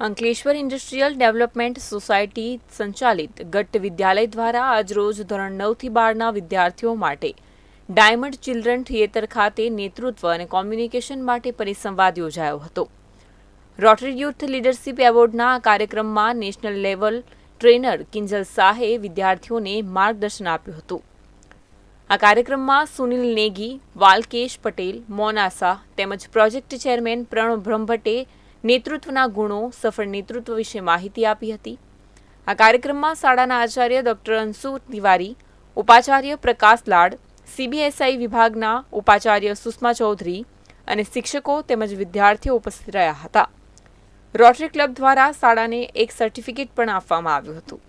Ankleshwar industrial development society સંચાલિત ગટ્ટ વિદ્યાલય દ્વારા આજરોજ ધોરણ નવથી બારના વિદ્યાર્થીઓ માટે ડાયમંડ ચિલ્ડ્રન થિયેટર ખાતે નેતૃત્વ અને કોમ્યુનિકેશન માટે પરિસંવાદ યોજાયો હતો. રોટરી યુથ લીડરશિપ એવોર્ડના કાર્યક્રમમાં નેશનલ લેવલ ટ્રેનર કિંજલ શાહે વિદ્યાર્થીઓને માર્ગદર્શન આપ્યું હતું. આ કાર્યક્રમમાં સુનિલ નેગી, વાલકેશ પટેલ, મોના તેમજ પ્રોજેક્ટ ચેરમેન પ્રણવ બ્રહ્મભટ્ટે નેતૃત્વના ગુણો સફળ નેતૃત્વ વિશે માહિતી આપી હતી. આ કાર્યક્રમમાં શાળાના આચાર્ય ડોક્ટર અંશુ તિવારી, ઉપાચાર્ય પ્રકાશ લાડ, સીબીએસઆઈ વિભાગના ઉપાચાર્ય સુષ્મા ચૌધરી અને શિક્ષકો તેમજ વિદ્યાર્થીઓ ઉપસ્થિત રહ્યા હતા. રોટરી ક્લબ દ્વારા શાળાને એક સર્ટિફિકેટ પણ આપવામાં આવ્યું હતું.